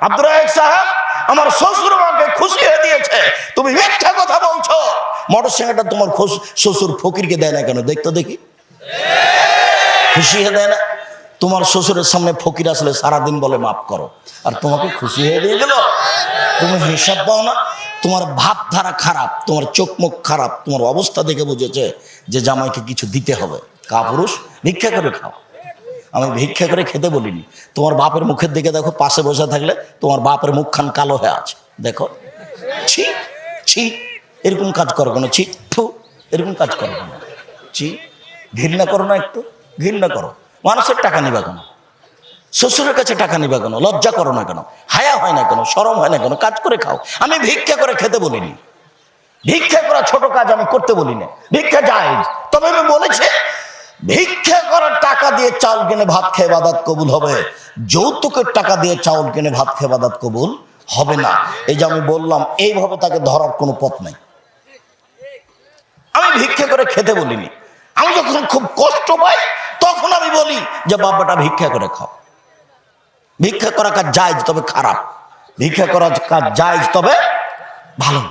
আব্দুর সাহেব, আমার শ্বশুর আমাকে খুশি হয়ে দিয়েছে। তুমি মিথ্যা কথা বলছো। মোটর সাইকেলটা তোমার শ্বশুর ফকিরকে দেয় না কেন? দেখতো দেখি। খুশি হয়ে দেয় না। তোমার শ্বশুরের সামনে ফকির আসলে সারাদিন বলে, মাফ করো। আর তোমাকে খুশি হয়ে দিয়ে গেল। তুমি হিসাব পাও না। তোমার ভাবধারা খারাপ, তোমার চোখ মুখ খারাপ, তোমার অবস্থা দেখে বুঝেছে যে জামাইকে কিছু দিতে হবে। কা পুরুষ ভিক্ষা করে খাও। আমি ভিক্ষা করে খেতে বলিনি। তোমার বাপের মুখের দিকে দেখো, পাশে বসে থাকলে তোমার বাপের মুখখান কালো হয়ে আছে। দেখো। ছি ছি, এরকম কাজ করো কেন, ছি, থু, এরকম কাজ করো কেন। ছি, ঘৃণা করো না একটু, ঘৃণা করো। মানুষের টাকা নিবা কেন। শ্বশুরের কাছে টাকা নিবা কেন, লজ্জা করো না কেন, হায়া হয় না কেন, সরম হয় না কেন, কাজ করে খাও। আমি ভিক্ষা করে খেতে বলিনি। ভিক্ষা করা ছোট কাজ আমি করতে বলি না ভিক্ষা যায়। তবে আমি বলেছি ভিক্ষা করার টাকা দিয়ে চাউল কিনে ভাত খেয়ে বাদাত কবুল হবে? যৌতুকের টাকা দিয়ে চাউল কিনে ভাত খেয়ে বাদাত কবুল হবে না। এই যে আমি বললাম, এইভাবে তাকে ধরার কোনো পথ নাই। আমি ভিক্ষা করে খেতে বলিনি। আমি যখন খুব কষ্ট পাই, তখন আমি বলি যে বাবাটা ভিক্ষা করে খাও। ভিক্ষা করা কাজ জায়জ, তবে খারাপ। ভিক্ষা করা কাজ জায়জ, তবে ভালো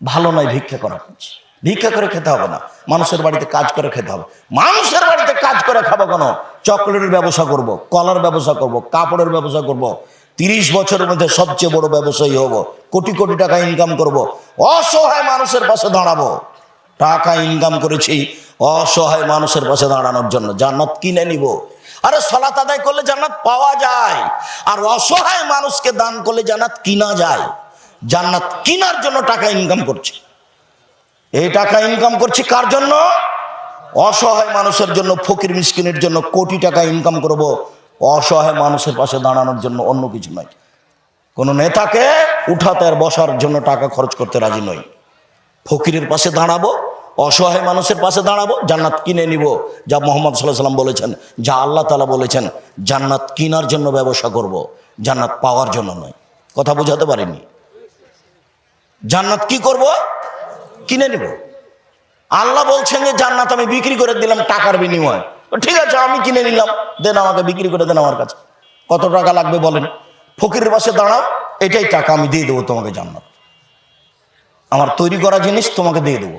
ভালো নয় ভিক্ষা করা কাজ। ভিক্ষা করে খেতে হবে না। মানুষের বাড়িতে কাজ করে খেতে হবে। মানুষের বাড়িতে কাজ করে খাব কেন? চকলেটের ব্যবসা করব, কলার ব্যবসা করব, কাপড়ের ব্যবসা করব। তিরিশ বছরের মধ্যে সবচেয়ে বড় ব্যবসায়ী হব, কোটি কোটি টাকা ইনকাম করব, অসহায় মানুষের পাশে দাঁড়াবো। টাকা ইনকাম করেছি অসহায় মানুষের পাশে দাঁড়ানোর জন্য। জান্নাত কিনে নিব। আরে সলাত আদায় করলে জান্নাত পাওয়া যায়। আর অসহায় মানুষকে দান করলে জান্নাত কিনা যায়। জান্নাত কিনার জন্য টাকা ইনকাম করছি। এই টাকা ইনকাম করছি কার জন্য? অসহায় মানুষের জন্য, ফকির মিসকিনের জন্য কোটি টাকা ইনকাম করব। অসহায় মানুষের পাশে দাঁড়ানোর জন্য অন্য কিছু নয়। কোনো নেতাকে উঠাতে আর বসার জন্য টাকা খরচ করতে রাজি নই। ফকিরের পাশে দাঁড়াবো, অসহায় মানুষের পাশে দাঁড়াবো, জান্নাত কিনে নিব। যা মোহাম্মদ সাল্লাহ সাল্লাম বলেছেন, যা আল্লাহ তালা বলেছেন, জান্নাত কিনার জন্য ব্যবসা করব। জান্নাত পাওয়ার জন্য নয়। কথা বোঝাতে পারিনি? জান্নাত কি করব? কিনে নিব। আল্লাহ বলছেন যে, জান্নাত আমি বিক্রি করে দিলাম টাকার বিনিময়ে। ঠিক আছে, আমি কিনে নিলাম, দেন আমাকে বিক্রি করে দেন আমার কাছে। কত টাকা লাগবে বলেন? ফকিরের পাশে দাঁড়াও, এটাই টাকা আমি দিয়ে দেবো তোমাকে জান্নাত। আমার তৈরি করা জিনিস তোমাকে দিয়ে দেবো।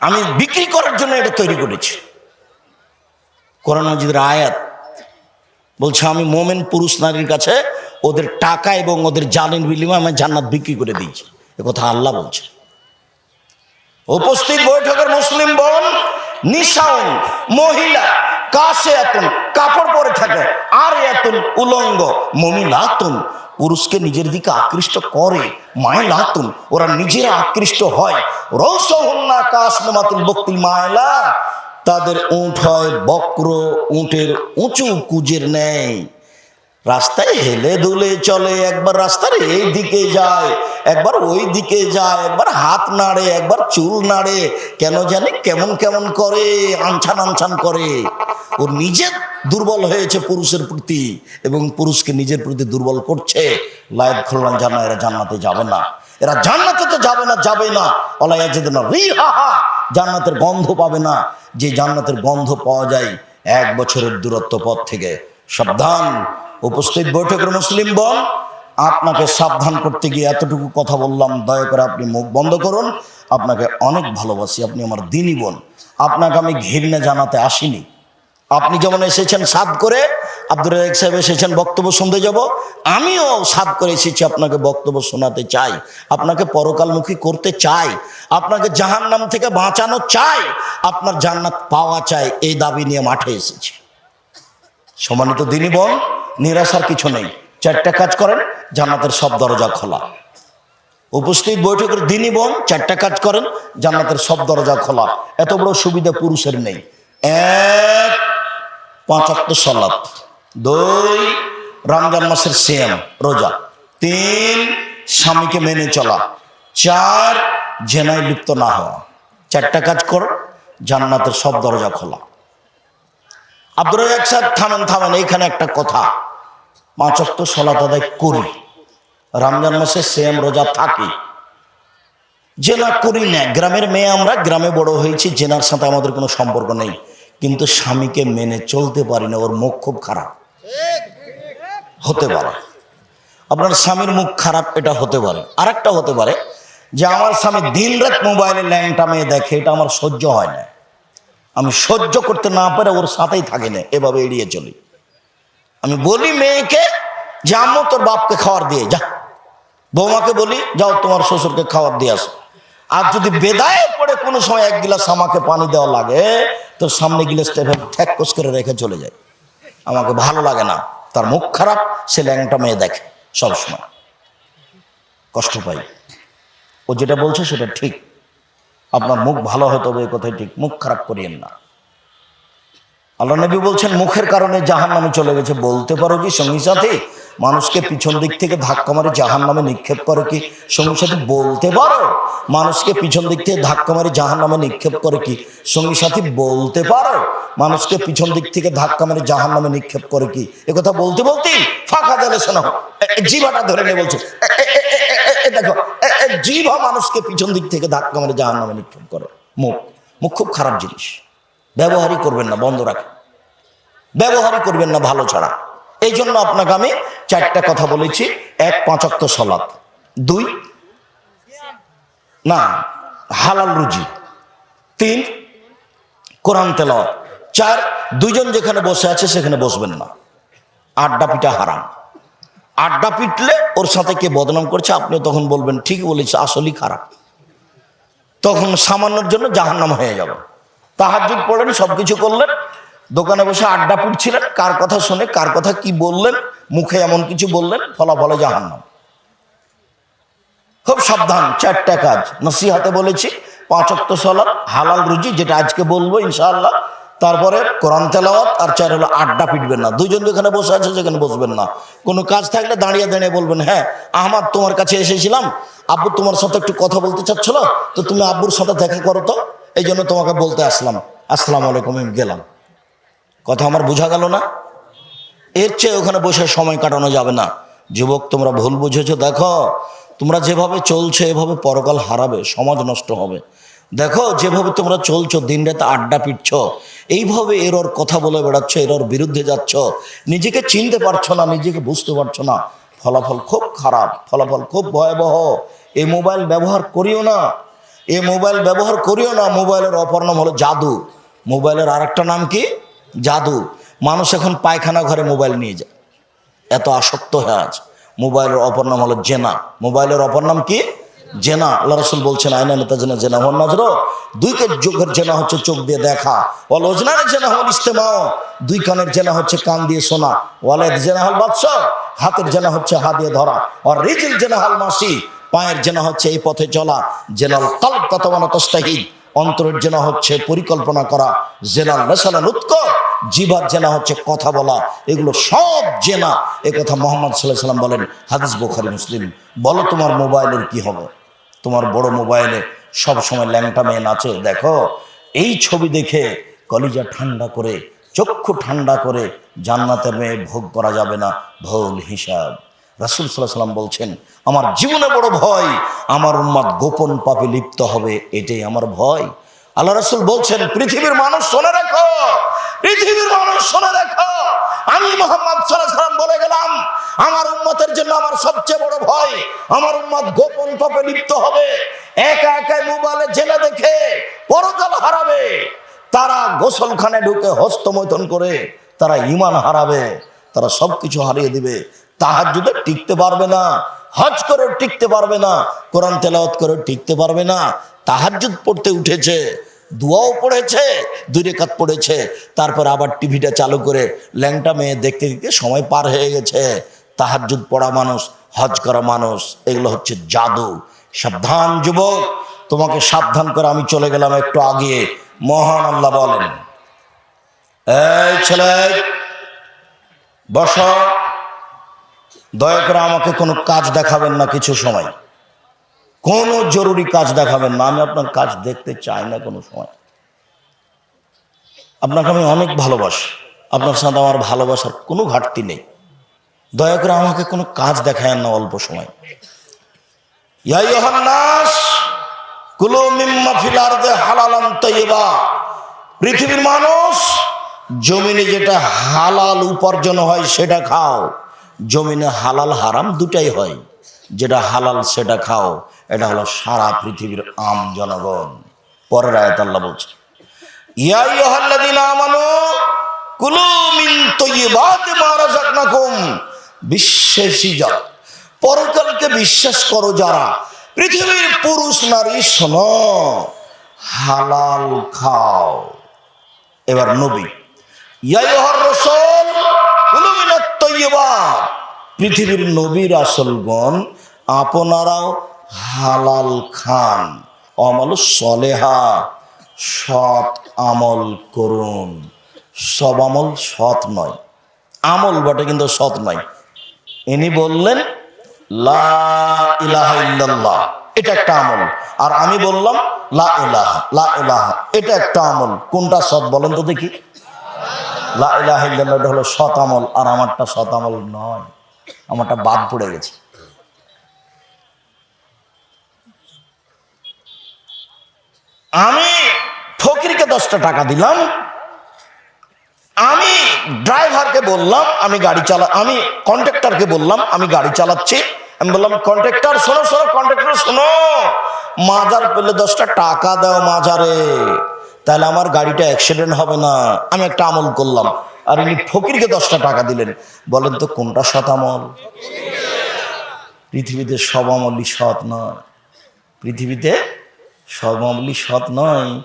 আমি বিক্রি করার জন্য এটা তৈরি করেছি। কোরআন মজিদের আয়াত বলছে, আমি মোমেন পুরুষ নারীর কাছে ওদের টাকা এবং ওদের জানের বিনিময়ে আমি জান্নাত বিক্রি করে দিয়েছি। কথা আল্লাহ বলছে উপস্থিত বৈঠকের মুসলিম বোন নিশাউন, মহিলা কাশে এতন কাপড় পরে থাকে আর এতন উলঙ্গ, মমিলাতুন, পুরুষকে নিজের দিকে আকৃষ্ট করে, মায়লাতুন, ওরা নিজেরা আকৃষ্ট হয়। রৌসহন্না কাসমাতুল বক্তিল মায়লা, তাদের উঁট হয় বক্র, উঁটের উঁচু কুজের নেয় রাস্তায় হেলে দুলে চলে, একবার রাস্তার এই দিকে যায়, একবার ওই দিকে যায়, একবার হাত নাড়ে, একবার চুল নাড়ে, কেন জানি কেমন কেমন করে, আনছান আনছান করে। ও নিজে দুর্বল হয়েছে পুরুষের প্রতি এবং পুরুষকে নিজের প্রতি দুর্বল করছে। লাইভ খুললাম জানা, এরা জান্নাতে যাবে না। এরা জান্নাতে তো যাবে না যাবে না। অলাইয়া যেতে না রি হা হা জান্নাতের গন্ধ পাবে না। যে জান্নাতের গন্ধ পাওয়া যায় এক বছরের দূরত্ব পথ থেকে। সাবধান উপস্থিত বৈঠকের মুসলিম বল আপনাকে সাবধান করতে গিয়ে এতটুকু কথা বললাম, দয়া করে আপনি মুখ বন্ধ করুন। আপনাকে অনেক ভালোবাসি, আপনি আমার দিনই বোন। আপনাকে আমি ঘৃণা জানাতে আসিনি। আপনি যেমন এসেছেন সাদ করে, আব্দুর রাজাক সাহেব এসেছেন বক্তব্য শুনতে যাব। আমিও সাদ করে এসেছি, আপনাকে বক্তব্য শোনাতে চাই। আপনাকে পরকালমুখী করতে চাই। আপনাকে জাহান নাম থেকে বাঁচানো চাই। আপনার জান্নাত পাওয়া চাই, এই দাবি নিয়ে মাঠে এসেছি। সম্মানিত দিনই বোন নিরাশার কিছু নেই। চারটা কাজ করেন, জান্নাতের সব দরজা খোলা। উপস্থিত বৈঠকের দিনই বোন চারটা কাজ করেন, জান্নাতের সব দরজা খোলা। এত বড় সুবিধা পুরুষের নেই। এক পাঁচাত্ত সলাত। দুই, রমজান মাসের সিয়াম, রোজা। তিন, স্বামীকে মেনে চলা। চার, জেনায় লিপ্ত না হওয়া। চারটা কাজ কর, জান্নাতের সব দরজা খোলা। আব্দুর রাজাক সাহেব, থামেন থামেন, এইখানে একটা কথা। পাঁচক্ত সলাত আদায় করি। রমজান মাসে সেম রোজা থাকি। জেনা করি না, গ্রামের মেয়ে আমরা, গ্রামে বড় হয়েছি জেনার সাথে আমাদের কোনো সম্পর্ক নেই। কিন্তু স্বামীকে মেনে চলতে পারি না, ওর মুখ খুব খারাপ। হতে পারে। আপনার স্বামীর মুখ খারাপ, এটা হতে পারে। আরেকটা হতে পারে যে আমার স্বামী দিন রাত মোবাইলে ল্যাংটা মেয়ে দেখে, এটা আমার সহ্য হয় না। আমি সহ্য করতে না পারে, ওর সাথেই থাকি না, এভাবে এড়িয়ে চলি। আমি বলি মেয়েকে, যে আম্মু তোর বাপকে খাবার দিয়ে যা। বৌমাকে বলি, যাও তোমার শ্বশুরকে খাবার দিয়ে আসো। আর যদি বেদায় পড়ে কোনো সময় এক গিলাস আমাকে পানি দেওয়া লাগে তো সামনে গিলাসটা এভাবে ঠ্যাক করে রেখে চলে যায়। আমাকে ভালো লাগে না। তার মুখ খারাপ, সে ল্যাংটা মেয়ে দেখে সবসময়। কষ্ট পাই। ও যেটা বলছে সেটা ঠিক। আপনার মুখ ভালো হতে হবে এ কথাই ঠিক। মুখ খারাপ করিয়েন না। আল্লাহ নবী বলছেন, মুখের কারণে জাহান নামে চলে গেছে। বলতে পারো কি, সঙ্গী সাথী? মানুষকে পিছন দিক থেকে ধাক্কা মারে জাহান নামে নিক্ষেপ করে কি? সঙ্গী সাথী, বলতে পারো? মানুষকে পিছন দিক থেকে ধাক্কা মারে জাহান নামে নিক্ষেপ করে কি? সঙ্গী সাথী, বলতে পারো? মানুষকে পিছন দিক থেকে ধাক্কা মারে জাহান নামে নিক্ষেপ করে কি? কথা বলতে বলতে ফাঁকা দিলে শোনো। জিভাটা ধরে নিয়ে বলছে দেখো জিভা মানুষকে পিছন দিক থেকে ধাক্কা মারে জাহান নামে নিক্ষেপ করে। মুখ। মুখ খুব খারাপ জিনিস। ব্যবহারই করবেন না, বন্ধ রাখেন। ব্যবহারই করবেন না, ভালো ছাড়া। এই জন্য আপনাকে আমি চারটা কথা বলেছি। এক পাঁচাত্ত সলাৎ। দুই, না, হালাল রুজি। তিন, কোরআন তেলাওয়াত। চার, দুইজন যেখানে বসে আছে সেখানে বসবেন না। আড্ডা পিটা হারাম। আড্ডা পিটলে ওর সাথে কে বদনাম করছে আপনি তখন বলবেন, ঠিক বলেছে, আসলেই খারাপ। তখন সামান্যর জন্য জাহান্নাম হয়ে যাবে। তাহাজুদ পড়লেন সব কিছু করলেন। দোকানে বসে আড্ডা পুড়ছিলেন, কার কথা শুনে, কার কথা কি বললেন, মুখে এমন কিছু বললেন, ফলাফলে জাহান্নাম। খুব সাবধান, চারটা কাজ। নসিহাতে বলেছি, পাঁচ অক্ত হালাল রুজি, যেটা আজকে বলব ইনশাআল্লাহ। তারপরে কোরআন তেলাওয়াত, আর চার হলো আড্ডা পিটবেন না। দুইজন যেখানে বসে আছে, সেখানে বসবেন না। কোনো কাজ থাকলে দাঁড়িয়ে দাঁড়িয়ে বলবেন হ্যাঁ আহমাদ, তোমার কাছে এসেছিলাম। আব্বু তোমার সাথে একটু কথা বলতে চাচ্ছিল, তো তুমি আব্বুর সাথে দেখা করো তো। এই জন্য তোমাকে বলতে আসলাম, আসসালাম আলাইকুম, আমি গেলাম। কথা আমার বোঝা গেল না? এর চেয়ে ওখানে বসে সময় কাটানো যাবে না। যুবক, তোমরা ভুল বুঝেছ। দেখো, তোমরা যেভাবে চলছো, এভাবে পরকাল হারাবে, সমাজ নষ্ট হবে। দেখো, যেভাবে তোমরা চলছো দিন রাতে আড্ডা পিটছ, এইভাবে এর ওর কথা বলে বেড়াচ্ছ, এর ওর বিরুদ্ধে যাচ্ছ। নিজেকে চিনতে পারছ না, নিজেকে বুঝতে পারছ না। ফলাফল খুব খারাপ, ফলাফল খুব ভয়াবহ। এই মোবাইল ব্যবহার করিও না। এই মোবাইল ব্যবহার করিও না, মোবাইলের অপর নাম হলো জাদু। মোবাইলের আরেকটা নাম কি? জাদু। মানুষ এখন পায়খানা ঘরে মোবাইল নিয়ে যায়। এত আসক্ত হয়ে আছে। মোবাইলের অপর নাম হলো জেনা। মোবাইলের অপর নাম কি? জেনা। আল্লাহ রসুল বলছেন আয়না নেতা জেনা জেনা হন নজর দুই চোখের জেনা হচ্ছে চোখ দিয়ে দেখা। ওয়াল ওজনার জেনা হল ইস্তেমা। দুই কানের জেনা হচ্ছে কান দিয়ে শোনা। ওয়ালেদ জেনা হল বাদশ হাতের জেনা হচ্ছে হাত দিয়ে ধরা। আর রিজিল জেনা হল মাসি। পায়ের জেনা হচ্ছে এই পথে চলা। জেনাল কল্প ততমানা তস্তাহিদ। অন্তরের জেনা হচ্ছে পরিকল্পনা করা। জেনাল নেশালা উৎক। জিভার জেনা হচ্ছে কথা বলা। এগুলো সব জেনা। এ কথা মোহাম্মদ সাল্লাহ সাল্লাম বলেন, হাদিস বোখারি, মুসলিম। বলো তোমার মোবাইলের কি হবে? তোমার বড় মোবাইলে সব সময় ল্যাংটা মেয়ে নাচে। দেখো, এই ছবি দেখে কলিজা ঠান্ডা করে, চক্ষু ঠান্ডা করে জান্নাতের মেয়ে ভোগ করা যাবে না। ভুল হিসাব। রাসুল সাল্লাহ সাল্লাম বলছেন, আমার জীবনে বড় ভয়, আমার উন্মাদ গোপন পাপে লিপ্ত হবে, এটাই আমার ভয়। আল্লাহ রাসুল বলছেন, পৃথিবীর মানুষ শোনে রাখো, পৃথিবীর মানুষ শোনে রাখো। আমি মোহাম্মদ সাল্লাহ সাল্লাম বলে গেলাম, আমার উন্মতের জন্য আমার সবচেয়ে বড় ভয়, আমার উন্মত গোপন পাপে লিপ্ত হবে। একা একা মোবাইলে জেলে দেখে পরকাল হারাবে। তারা গোসলখানে ঢুকে হস্তমৈথন করে, তারা ইমান হারাবে, তারা সবকিছু হারিয়ে দিবে। তাহার যুগে টিকতে পারবে না, হজ করে টিকতে পারবে না, কোরআন তেলাওয়াত করে টিকতে পারবে না, তাহাজ্জুদ পড়তে উঠেছে, দুয়াও পড়েছে, দুই রেখাত পড়েছে, তারপর আবার টিভিটা চালু করে ল্যাংটা মেয়ে দেখতে দেখতে সময় পার হয়ে গেছে, তাহাজ্জুদ পড়া মানুষ, হজ করা মানুষ, এগুলো হচ্ছে জাদু। সাবধান যুবক, তোমাকে সাবধান করে আমি চলে গেলাম একটু আগে, মহান আল্লাহ বলেন। এই ছেলে, বস। দয়া করে আমাকে কোনো কাজ দেখাবেন না কিছু সময়। কোনো জরুরি কাজ দেখাবেন না। আমি আপনার কাজ দেখতে চাই না কোনো সময়। আপনাকে আমি অনেক ভালোবাসি। আপনার সাথে আমার ভালোবাসার কোনো ঘাটতি নেই। দয়া করে আমাকে কোনো কাজ দেখায় না অল্প সময়। পৃথিবীর মানুষ, জমিনে যেটা হালাল উপার্জন হয় সেটা খাও। জমিনে হালাল হারাম দুটাই হয়। যেটা হালাল সেটা খাও, এটা হলো সারা পৃথিবীর আম জনগণ। পরের আয়াত আল্লাহ বলছে বিশ্বাসী যারা, পরকালকে বিশ্বাস করো যারা, পৃথিবীর পুরুষ নারী শোনো, হালাল খাও। এবার নবী ইয়াইহর রসল পৃথিবীর নবীর আসলগণ, আপনারাও হালাল খান অমল সলেহা, সৎ আমল করুন। সব আমল সৎ নয়, আমল বটে কিন্তু সৎ নয়। ইনি বললেন, লা এটা একটা আমল। আর আমি বললাম লা ইলাহা, এটা একটা আমল। কোনটা সৎ বলেন তো দেখি। লা ইলাহা ইল্লাল্লাহ এটা হলো সৎ আর আমারটা আমল নয়। আমারটা বাদ পড়ে গেছে। আমি ফকিরকে দশটা টাকা দিলাম, আমি ড্রাইভারকে বললাম, আমি গাড়ি চালা, আমি কন্ট্রাক্টরকে বললাম, আমি গাড়ি চালাচ্ছি। আমি বললাম, কন্ট্রাক্টর, শোনো শোনো, কন্ট্রাক্টর, শোনো। মাজার পেলে দশটা টাকা দাও মাজারে। তাহলে আমার গাড়িটা অ্যাক্সিডেন্ট হবে না। আমি একটা আমল করলাম। আর উনি ফকিরকে দশটা টাকা দিলেন। বলেন তো, কোনটা সৎ আমল? পৃথিবীতে সব আমলই সৎ নয়। পৃথিবীতে সব আমলই সৎ নয়।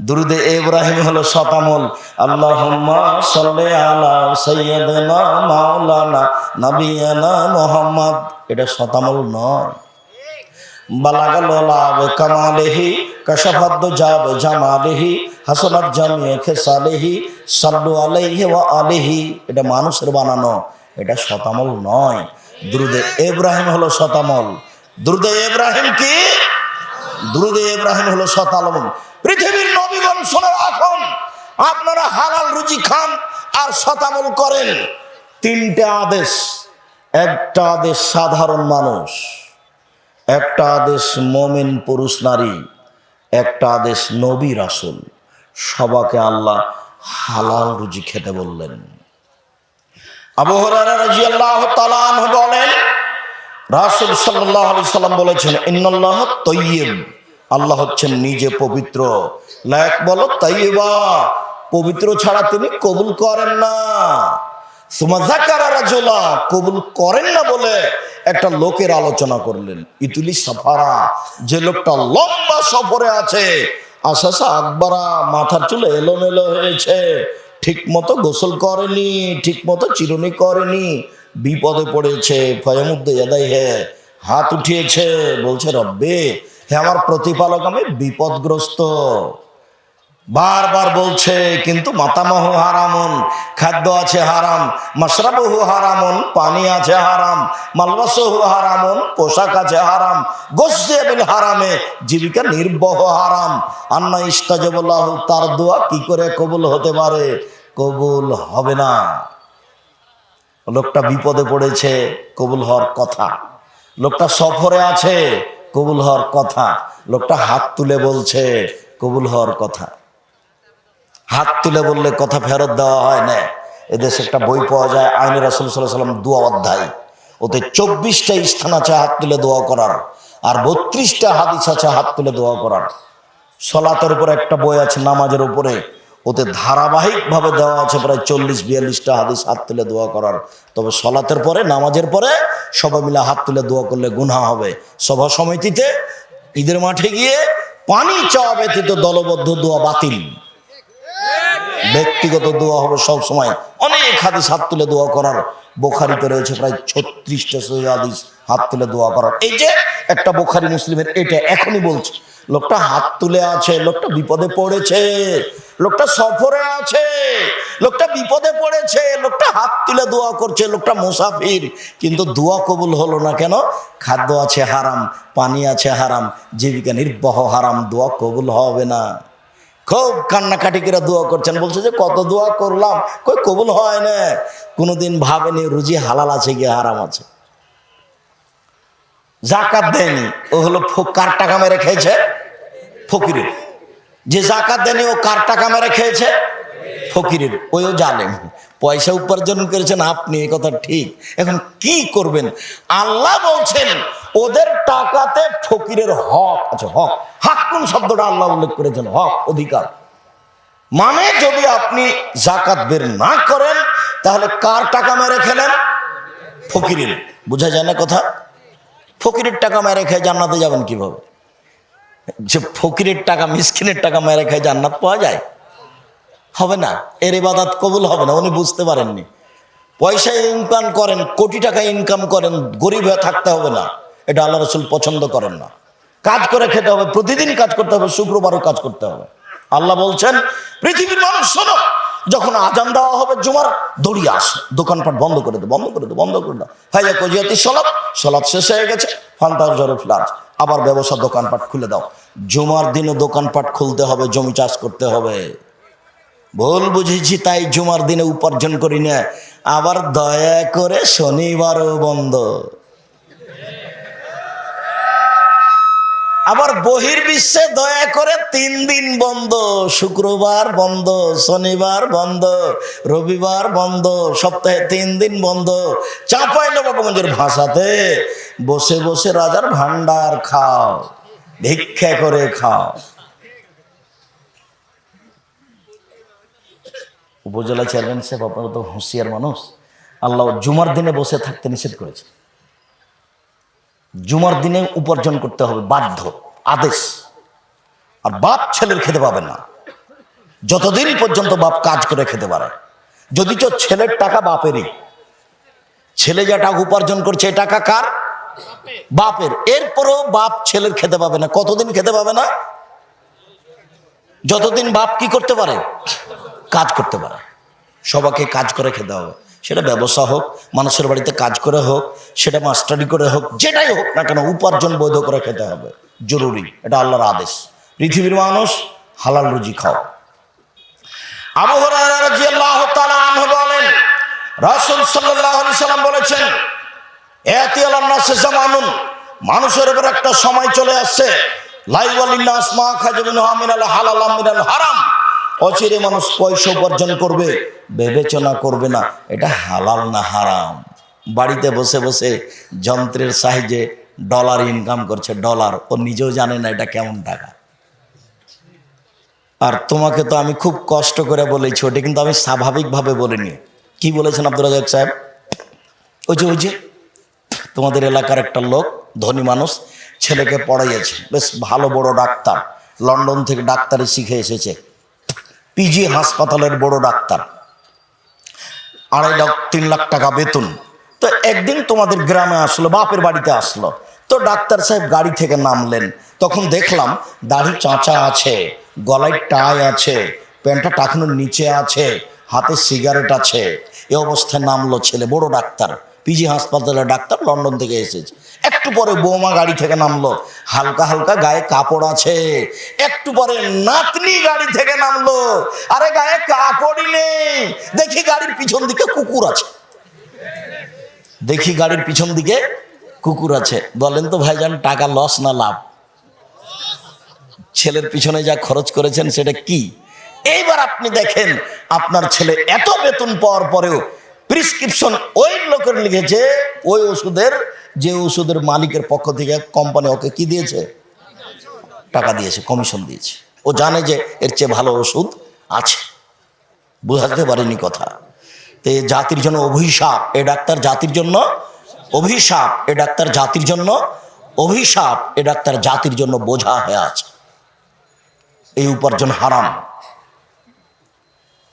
দুরুদে ইব্রাহিম হলো শতামল আল্লাহুম্মা সাল্লি আলা সাইয়্যিদিনা মাওলানা নবিয়ানা মুহাম্মদ। এটা শতামল নয়। বালাগাল কামালেহি কাশাফাদ জাব জামালেহি, হাসনাত জামিয়ে খেসালেহি সাল্লু আলাইহি ওয়া আলিহি। এটা মানুষের বানানো, এটা শতামল নয়। দুরুদে ইব্রাহিম হলো শতামল। দুরুদে ইব্রাহিম কি? দুরুদে ইব্রাহিম হলো শতালম। পৃথিবীর নবীগণ শুনে রাখুন, আপনারা হালাল রুজি খান আর শতামল করেন। তিনটে আদেশ। একটা আদেশ সাধারণ মানুষ, একটা আদেশ মমিন পুরুষ নারী। একটা আদেশ, নবী রাসুল। সবাকে আল্লাহ হালাল রুজি খেতে বললেন। বলেন, রাসূল আলাইহি সাল্লাম বলেছেন তাইয়্যিব। আল্লাহ হচ্ছেন নিজে পবিত্র। লায়ক বলো পবিত্র ছাড়া তিনি কবুল করেন না। কবুল করেন না বলে একটা লোকের আলোচনা করলেন। ইতুলি সাফারা, যে লোকটা লম্বা সফরে আছে আশাসা আকবরা মাথার চুলে এলোমেলো হয়েছে। ঠিক মতো গোসল করেনি ঠিক মতো চিরুনি করেনি, বিপদে পড়েছে, ফয়ামুদ্দে এদাই হে হাত উঠিয়েছে, বলছে, রব্বে, হে আমার প্রতিপালক, আমি বিপদগ্রস্ত। বারবার বলছে, কিন্তু মাতামহ হারামন, খাদ্য আছে হারাম, মশরাবহু হারামন, পানি আছে হারাম, মালবাসহু হারামন, পোশাক আছে হারাম গোসেবিল হারামে, জীবিকা নির্বহ হারাম। আন্না ইস্তাজবুল্লাহ, তার দোয়া কি করে কবুল হতে পারে? কবুল হবে না। লোকটা বিপদে পড়েছে, কবুল হওয়ার কথা। লোকটা সফরে আছে, কবুল হওয়ার কথা। লোকটা হাত তুলে বলছে, কবুল হওয়ার কথা। হাত তুলে বললে কথা ফেরত দেওয়া হয় না। এদেশে একটা বই পাওয়া যায় আইনের রাসুল সাল্লাহ সাল্লাম দোয়া অধ্যায়। ওতে চব্বিশটা স্থান আছে হাত তুলে দোয়া করার, আর বত্রিশটা হাদিস আছে হাত তুলে দোয়া করার। সলাতের উপরে একটা বই আছে নামাজের উপরে, ওতে ধারাবাহিকভাবে দেওয়া আছে প্রায় চল্লিশ, বিয়াল্লিশটা হাদিস হাত তুলে দোয়া করার। তবে সলাতের পরে, নামাজের পরে সবাই মিলে হাত তুলে দোয়া করলে গুণা হবে। সভা সমিতিতে ঈদের মাঠে গিয়ে পানি চাওয়া ব্যতীত দলবদ্ধ দোয়া বাতিল। ব্যক্তিগত দোয়া হবে সব সময় অনেক হাদিস হাত তুলে দোয়া করার। বোখারিতে রয়েছে প্রায় ছত্রিশটা সহি হাদিস হাত তুলে দোয়া করার। এই যে একটা বোখারি মুসলিমের এটা এখনই বলছে, লোকটা হাত তুলে আছে, লোকটা বিপদে পড়েছে, লোকটা সফরে আছে, লোকটা বিপদে পড়েছে, লোকটা হাত তুলে দোয়া করছে, লোকটা মুসাফির। কিন্তু দোয়া কবুল হলো না কেন? খাদ্য আছে হারাম, পানি আছে হারাম, জীবিকা নির্বাহ হারাম, দোয়া কবুল হবে না। খুব কান্নাকাটি করে দোয়া করছেন। বলছে যে, কত দোয়া করলাম? কই, কবুল হয় না। কোনোদিন ভাবেনি রুজি হালাল আছে কি হারাম আছে। জাকাত দেয়নি। ও হলো কার টাকা মেরে খেয়েছে? ফকিরের। যে জাকাত দেয়নি, ও কার টাকা মেরে খেয়েছে? ফকিরের। ওইও জানেন পয়সা উপার্জন করেছেন, আপনি এ কথা ঠিক। এখন কি করবেন? আল্লাহ বলছেন, ওদের টাকাতে ফকিরের হক আছে, হক। হাক কোন শব্দটা আল্লাহ উল্লেখ করেছেন। হক, অধিকার। মানে যদি আপনি জাকাত বের না করেন, তাহলে কার টাকা মেরে খেলেন? ফকিরের। বোঝা যায় না কথা? ফকিরের টাকা মেরে খেয়ে জান্নাতে যাবেন কীভাবে? যে ফকিরের টাকা, মিসকিনের টাকা মেরে খেয়ে জান্নাত পাওয়া যায়? হবে না। এর ইবাদত কবুল হবে না, উনি বুঝতে পারেননি। পয়সা ইনকাম করেন, কোটি টাকা ইনকাম করেন, গরিব হয়ে থাকতে হবে না। এটা আল্লাহ রসুল পছন্দ করেন না। কাজ করে খেতে হবে, প্রতিদিন কাজ করতে হবে, শুক্রবারও কাজ করতে হবে। আল্লাহ বলছেন, পৃথিবীর মানুষ, শোনো, যখন আজান দেওয়া হবে, জুমার দড়িয়ে আস দোকানপাট বন্ধ করে দে, বন্ধ করে দে, বন্ধ করে দাও ভাইয়া কজিয়াতি সলাপ সলাপ শেষ হয়ে গেছে, ফান্তার জরে ফ্লাট আবার ব্যবসা দোকানপাট খুলে দাও। জুমার দিনে দোকানপাট খুলতে হবে, জমি চাষ করতে হবে। ভুল বুঝেছি, তাই জুমার দিনে উপার্জন করি না। আবার দয়া করে শনিবারও বন্ধ। আবার বহির্বিশ্বে দয়া করে তিন দিন বন্ধ, শুক্রবার বন্ধ, শনিবার বন্ধ, রবিবার বন্ধ, সপ্তাহে তিন দিন বন্ধ। চাপাই নবাবগঞ্জের ভাষাতে বসে বসে রাজার ভান্ডার খাও, ভিক্ষা করে খাও। উপজেলা চেয়ারম্যান সাহেব আপনারা তো হুঁশিয়ার মানুষ। আল্লাহ জুমার দিনে বসে থাকতে নিষেধ করেছে জুমার দিনে উপার্জন করতে হবে, বাধ্য, আদেশ। আর বাপ ছেলের খেতে পাবে না। যতদিন পর্যন্ত বাপ কাজ করে খেতে পারে। যদি তো ছেলের টাকা বাপেরই। ছেলে যা টাকা উপার্জন করছে, এ টাকা কার? বাপের। এরপরও বাপ ছেলের খেতে পাবে না। কতদিন খেতে পাবে না? যতদিন বাপ কি করতে পারে? কাজ করতে পারে। সবাইকে কাজ করে খেতে হবে। সেটা ব্যবসা হোক, মানুষের বাড়িতে কাজ করে হোক, সেটা মাস্টারি করে হোক, যেটাই হোক না কেন উপার্জন বৈধ করে খেতে হবে। জরুরি, এটা আল্লাহর আদেশ। পৃথিবীর মানুষ হালাল রুজি খাও। মানুষের উপর একটা সময় চলে আসছে নাস মা হারাম। অচিরে মানুষ পয়সা উপার্জন করবে, বিবেচনা করবে না। এটা হালাল না হারাম? বাড়িতে বসে বসে যন্ত্রের সাহায্যে ডলার ইনকাম করছে ডলার ও নিজেও জানে না এটা কেমন টাকা। আর তোমাকে তো আমি খুব কষ্ট করে বলেছি, ওটা কিন্তু আমি স্বাভাবিকভাবে বলিনি। কি বলেছেন আব্দুল রাজাক সাহেব? ওই যে ওই যে, তোমাদের এলাকার একটা লোক, ধনী মানুষ, ছেলেকে পড়াইয়েছে। বেশ ভালো বড় ডাক্তার। লন্ডন থেকে ডাক্তারি শিখে এসেছে। পিজি হাসপাতালের বড় ডাক্তার। আড়াই লাখ, তিন লাখ টাকা বেতন। তো একদিন তোমাদের গ্রামে আসলো, বাপের বাড়িতে আসলো। তো ডাক্তার সাহেব গাড়ি থেকে নামলেন। তখন দেখলাম দাড়ি চাঁচা আছে, গলায় টাই আছে, প্যান্টটা টাকানোর নিচে আছে, হাতে সিগারেট আছে। এ অবস্থায় নামলো ছেলে, বড় ডাক্তার। পিজি হাসপাতালের ডাক্তার লন্ডন থেকে এসেছে। একটু পরে বৌমা গাড়ি থেকে নামলো। হালকা হালকা গায়ে কাপড় আছে। একটু পরে নাতনি গাড়ি থেকে নামলো। আরে গায়ে কাপড়ই নেই। দেখি গাড়ির পিছন দিকে কুকুর আছে। দেখি গাড়ির পিছন দিকে কুকুর আছে। বলেন তো ভাইজান, টাকা লস না লাভ? ছেলের পিছনে যা খরচ করেছেন সেটা কি? এইবার আপনি দেখেন, আপনার ছেলে এত বেতন পাওয়ার পরেও প্রিসক্রিপশন ওই লোকের লিখেছে, ওই ওষুধের, যে ওষুধের মালিকের পক্ষ থেকে কোম্পানি ওকে কি দিয়েছে? টাকা দিয়েছে, কমিশন দিয়েছে। ও জানে যে এর চেয়ে ভালো ওষুধ আছে। বুঝাতে পারেনি কথা। তো জাতির জন্য অভিশাপ, এ ডাক্তার জাতির জন্য অভিশাপ, এ ডাক্তার জাতির জন্য অভিশাপ, এ ডাক্তার জাতির জন্য বোঝা হয়ে আছে। এই উপার্জন হারাম।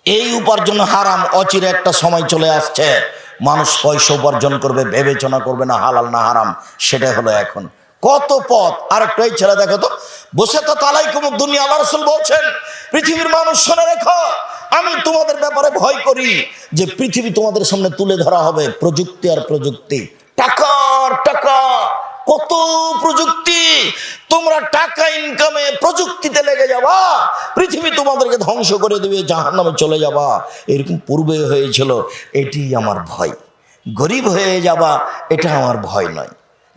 এই উপার্জন হারাম, অচিরে একটা সময় চলে আসছে। মানুষ পয়সা উপার্জন করবে, বিবেচনা করবে না হালাল না হারাম, সেটাই হলো এখন। কত পথ? আর একটা ছেলে দেখো তো। বসে তো তালাই কুমুর দুনিয়া, আল্লাহ বলছেন, পৃথিবীর মানুষ শুনে রেখো, আমি তোমাদের ব্যাপারে ভয় করি যে পৃথিবী তোমাদের সামনে তুলে ধরা হবে প্রযুক্তি আর প্রযুক্তি। টাকার টাকা। কত প্রযুক্তি? তোমরা টাকা ইনকামে প্রযুক্তিতে লেগে যাবা। পৃথিবী তোমাদেরকে ধ্বংস করে দেবে জাহান নামে চলে যাবা। এরকম পূর্বে হয়েছিল, এটি আমার ভয়। গরিব হয়ে যাবা, এটা আমার ভয় নয়।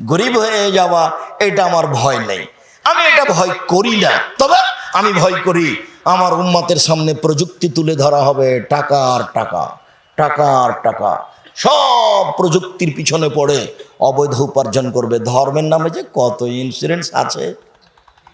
গরিব হয়ে যাওয়া এটা আমার ভয় নেই। আমি এটা ভয় করি না। তবে আমি ভয় করি, আমার উম্মাতের সামনে প্রযুক্তি তুলে ধরা হবে, টাকা আর টাকা টাকা আর টাকা। সব প্রযুক্তির পিছনে পড়ে অবৈধ উপার্জন করবে। ধর্মের নামে যে কত ইন্স্যুরেন্স আছে